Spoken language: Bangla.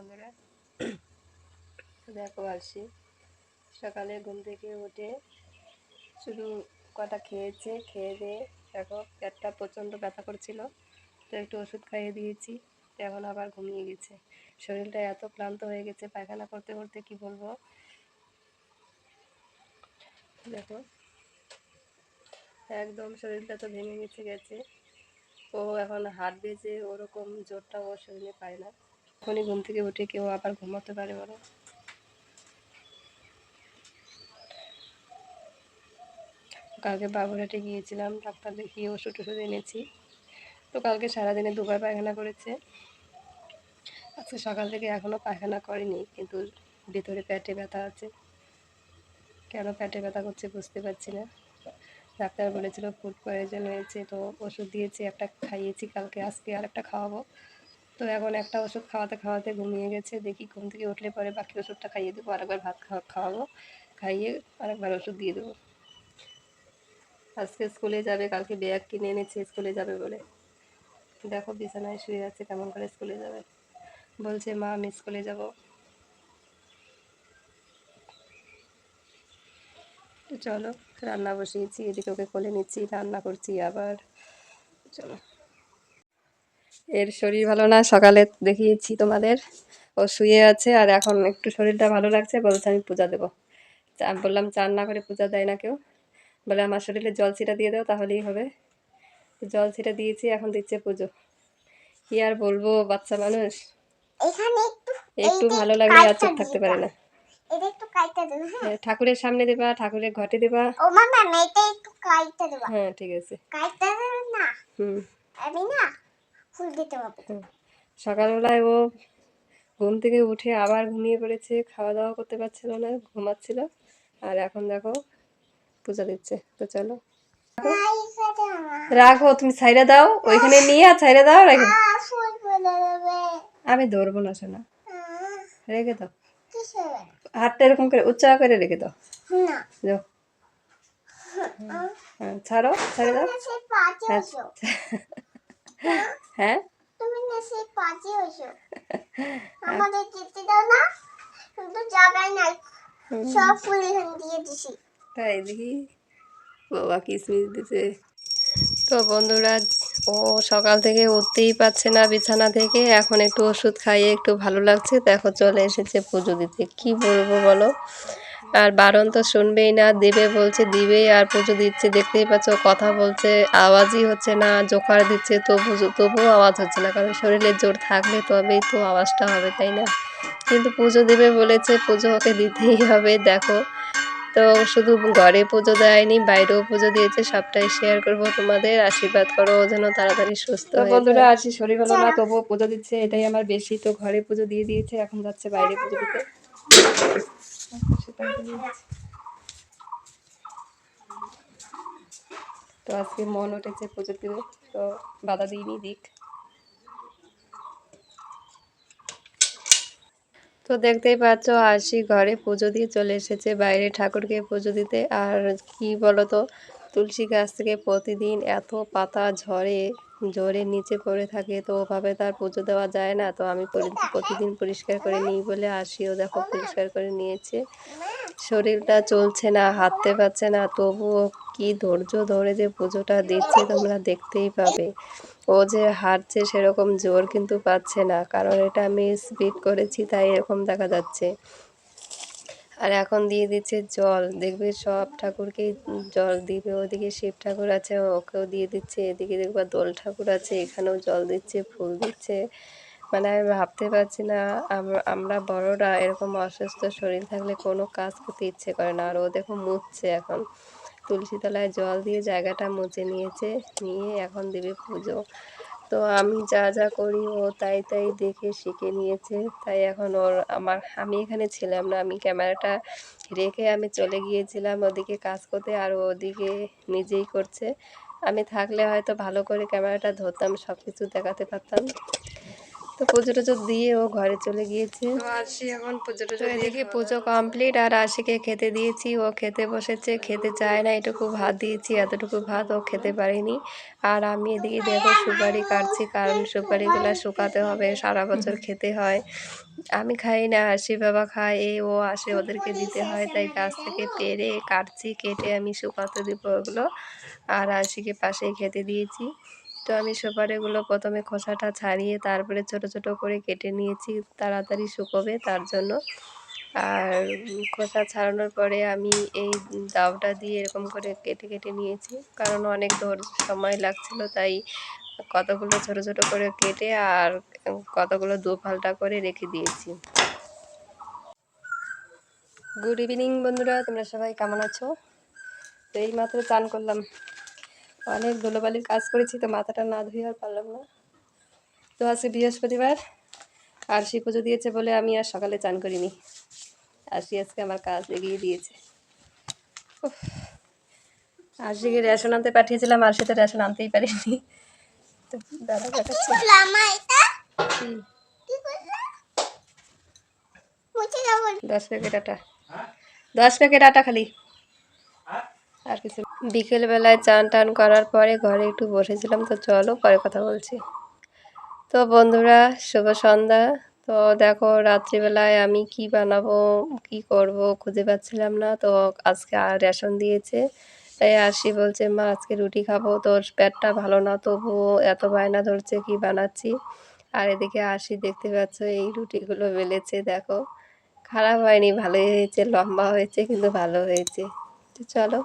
বন্ধুরা। দেখো আসি সকালে ঘুম থেকে উঠে শুধু কটা খেয়েছে, খেয়ে দিয়ে দেখো পেটটা প্রচণ্ড ব্যথা করছিল, তো একটু ওষুধ খাইয়ে দিয়েছি এখন আবার ঘুমিয়ে গেছে। শরীরটা এত ক্লান্ত হয়ে গেছে, পায়খানা করতে করতে কি বলব? দেখো, একদম শরীরটা তো ভেঙে গেছে গেছে। ও এখন হাত বেজে ওরকম জোরটা ওর শরীরে পায় না। এখনই ঘুম থেকে উঠে কেউ আবার ঘুমাতে পারে বলো। কালকে বাবুরহাটে গিয়েছিলাম, ডাক্তার দেখিয়ে ওষুধ টষুধ এনেছি। তো কালকে সারাদিনে দুবার পায়খানা করেছে। আজকে সকাল থেকে এখনও পায়খানা করেনি, কিন্তু ভেতরে পেটে ব্যথা আছে। কেন পেটে ব্যথা করছে বুঝতে পারছি না। ডাক্তার বলেছিল ফুড পয়জন হয়েছে, তো ওষুধ দিয়েছি, একটা খাইয়েছি কালকে, আজকে আর একটা খাওয়াবো। তো এখন একটা ওষুধ খাওয়াতে খাওয়াতে ঘুমিয়ে গেছে, দেখি ঘুম থেকে উঠলে পরে বাকি ওষুধটা খাইয়ে দেবো, আরেকবার ভাত খাওয়া, খাওয়াবো, খাইয়ে আরেকবার ওষুধ দিয়ে দেবো। আজকে স্কুলে যাবে, কালকে ব্যাগ কিনে এনেছে, স্কুলে যাবে বলে। দেখো বিছানায় শুয়ে আছে, কেমন করে স্কুলে যাবে। বলছে, মা, আমি স্কুলে যাব। চলো, রান্না বসিয়েছি, এদিকে ওকে কোলে নিচ্ছি, রান্না করছি আবার। চলো। এর শরীর ভালো না সকালে দেখিয়েছি তোমাদের। ও শুয়ে আছে আর এখন একটু শরীরটা ভালো লাগছে বলছে আমি পূজা দেবো। বললাম চান না করে পূজা দেয় না কেউ। বলে আমার শরীরে জল ছিটা দিয়ে দাও তাহলেই হবে। জল ছিটা দিয়েছি এখন দিচ্ছে পুজো। কি আর বলব বাচ্চা মানুষ। একটু ভালো লাগলে আর চুপ থাকতে পারে না। হ্যাঁ। ঠাকুরের সামনে দেবা ঠাকুরের ঘটে দেবা। ও মামা এটা একটু কাইটা দেবো। হ্যাঁ ঠিক আছে। কাইটা দেবে না? হুম। আমি না ফুল দিতে হবে হুম। সকালবেলায় ও ঘুম থেকে উঠে আবার ঘুমিয়ে পড়েছে খাওয়া দাওয়া করতে পারছিল না ঘুমাচ্ছিল। আর এখন দেখো পূজা দিচ্ছে। তো চলো। রাখো তুমি ছাইরা দাও ওইখানে নিয়ে আর ছাইরা দাও রেখে। আমি ধরবো না শোনা রেখে দাও। হাতটা এরকম করে উচ্চা করে রেখে দাও। যাও। হ্যাঁ ছাড়ো ছেড়ে দাও। হ্যাঁ। হ্যাঁ তুমি না সেই পাঁচে ওসো আমাদের যেতে দাও না কিন্তু জায়গায় নাই। সব ফুল এখানে দিয়ে দিছি। তাই দেখি বাবা কিসমিস দিছে। তো বন্ধুরা ও সকাল থেকে উঠতেই পারছে না বিছানা থেকে এখন একটু ওষুধ খাইয়ে একটু ভালো লাগছে। দেখো চলে এসেছে পুজো দিতে। কি বলব বলো? আর বারণ তো শুনবেই না দেবে বলছে দিবেই। আর পুজো দিচ্ছে দেখতেই পাচ্ছ কথা বলছে আওয়াজই হচ্ছে না জোকার দিচ্ছে তবু তবুও আওয়াজ হচ্ছে না কারণ শরীরে জোর থাকলে তবেই তো আওয়াজটা হবে তাই না? কিন্তু পুজো দেবে বলেছে পুজো ওকে দিতেই হবে দেখো। তো শুধু ঘরে পুজো দেয়নি বাইরেও পুজো দিয়েছে সবটাই শেয়ার করব তোমাদের। আশীর্বাদ করো ও যেন তাড়াতাড়ি সুস্থ বন্ধুরা আছি শরীর ভালো না তবুও পুজো দিচ্ছে এটাই আমার বেশি তো ঘরে পুজো দিয়ে দিয়েছে এখন যাচ্ছে বাইরে পুজো দিতে। তো আজকে মন উঠেছে পুজো দিতে তো বাধা দিইনি, দিক। তো দেখতেই পাচ্ছ আশি ঘরে পুজো দিয়ে চলে এসেছে, বাইরে ঠাকুরকে পুজো দিতে। আর কি বলতো তুলসী গাছ থেকে প্রতিদিন এত পাতা ঝরে ঝরে নিচে পড়ে থাকে, তো ওভাবে তার পুজো দেওয়া যায় না। তো আমি প্রতিদিন পরিষ্কার করে নিই বলে আসিও দেখো পরিষ্কার করে নিয়েছে। শরীরটা চলছে না, হাঁটতে পারছে না। তবুও কি ধৈর্য ধরে যে পুজোটা দিচ্ছে তোমরা দেখতেই পাবে। ও যে হাঁটছে সেরকম জোর কিন্তু পাচ্ছে না। কারণ এটা আমি স্পিড করেছি, তাই এরকম দেখা যাচ্ছে। আর এখন দিয়ে দিচ্ছে জল। দেখবে সব ঠাকুরকেই জল দিবে, ওদিকে শিব ঠাকুর আছে, ওকেও দিয়ে দিচ্ছে, এদিকে দেখবা দোল ঠাকুর আছে, এখানেও জল দিচ্ছে, ফুল দিচ্ছে। মানে আমি ভাবতে পারছি না, আম- আমরা বড়রা এরকম অসুস্থ শরীর থাকলে কোনো কাজ করতে ইচ্ছে করে না, আর ও দেখো মুছছে এখন। তুলসী তলায় জল দিয়ে জায়গাটা মুছে নিয়েছে, নিয়ে এখন দেবে পুজো। তো আমি যা যা করি, ও তাই তাই দেখে শিখে নিয়েছে। তাই এখন ওর আমার, আমি এখানে ছিলাম না, আমি ক্যামেরাটা রেখে আমি চলে গিয়েছিলাম ওদিকে কাজ করতে আর ওদিকে নিজেই করছে। আমি থাকলে হয়তো ভালো করে ক্যামেরাটা ধরতাম সব কিছু দেখাতে পারতাম। তো পুজো টুজো দিয়ে ও ঘরে চলে গিয়েছে। আসি এখন পুজো তো এদিকে পুজো কমপ্লিট আর আশিকে খেতে দিয়েছি। ও খেতে বসেছে খেতে চায় না এটুকু ভাত দিয়েছি এতটুকু ভাত ও খেতে পারেনি। আর আমি এদিকে দেখো সুপারি কাটছি কারণ সুপারিগুলো শুকাতে হবে সারা বছর খেতে হয়। আমি খাই না আশি বাবা খায় এ ও আসে ওদেরকে দিতে হয় তাই গাছ থেকে পেরে কাটছি কেটে আমি শুকাতে দিব ওগুলো। আর আশিকে পাশেই খেতে দিয়েছি। তো আমি সুপারিগুলো প্রথমে খোসাটা ছাড়িয়ে তারপরে ছোট ছোট করে কেটে নিয়েছি, তাড়াতাড়ি শুকোবে তার জন্য। আর খোসা ছাড়ানোর পরে আমি এই দাওটা দিয়ে এরকম করে কেটে কেটে নিয়েছি। কারণ অনেক ধর সময় লাগছিল, তাই কতগুলো ছোট ছোট করে কেটে আর কতগুলো দু ফালটা করে রেখে দিয়েছি। গুড ইভিনিং বন্ধুরা, তোমরা সবাই কেমন আছো? তো এই মাত্র চান করলাম। অনেক ধুলোবালির কাজ করেছি তো মাথাটা না ধুয়ে আর পারলাম না। তো আজকে বৃহস্পতিবার আর সে পুজো দিয়েছে বলে আমি আর সকালে চান করিনি। আশি আজকে আমার কাজ এগিয়ে দিয়েছে। আর আশিকে রেশন আনতে পাঠিয়েছিলাম আর সেটা রেশন আনতেই পারিনি। তো দাদা দশ প্যাকেট আটা। দশ প্যাকেট আটা খালি। আর কিছু বিকেলবেলায় চান টান করার পরে ঘরে একটু বসেছিলাম, তো চলো পরে কথা বলছি। তো বন্ধুরা, শুভ সন্ধ্যা। তো দেখো, রাত্রিবেলায় আমি কি বানাবো, কি করব খুঁজে পাচ্ছিলাম না। তো আজকে আর রেশন দিয়েছে। তাই আসি বলছে, মা, আজকে রুটি খাব। তোর পেটটা ভালো না, তবুও এত বায়না ধরছে, কি বানাচ্ছি? আর এদিকে আসি, দেখতে পাচ্ছ এই রুটিগুলো বেলেছে, দেখো। খারাপ হয়নি, ভালোই হয়েছে, লম্বা হয়েছে, কিন্তু ভালো হয়েছে। তো চলো।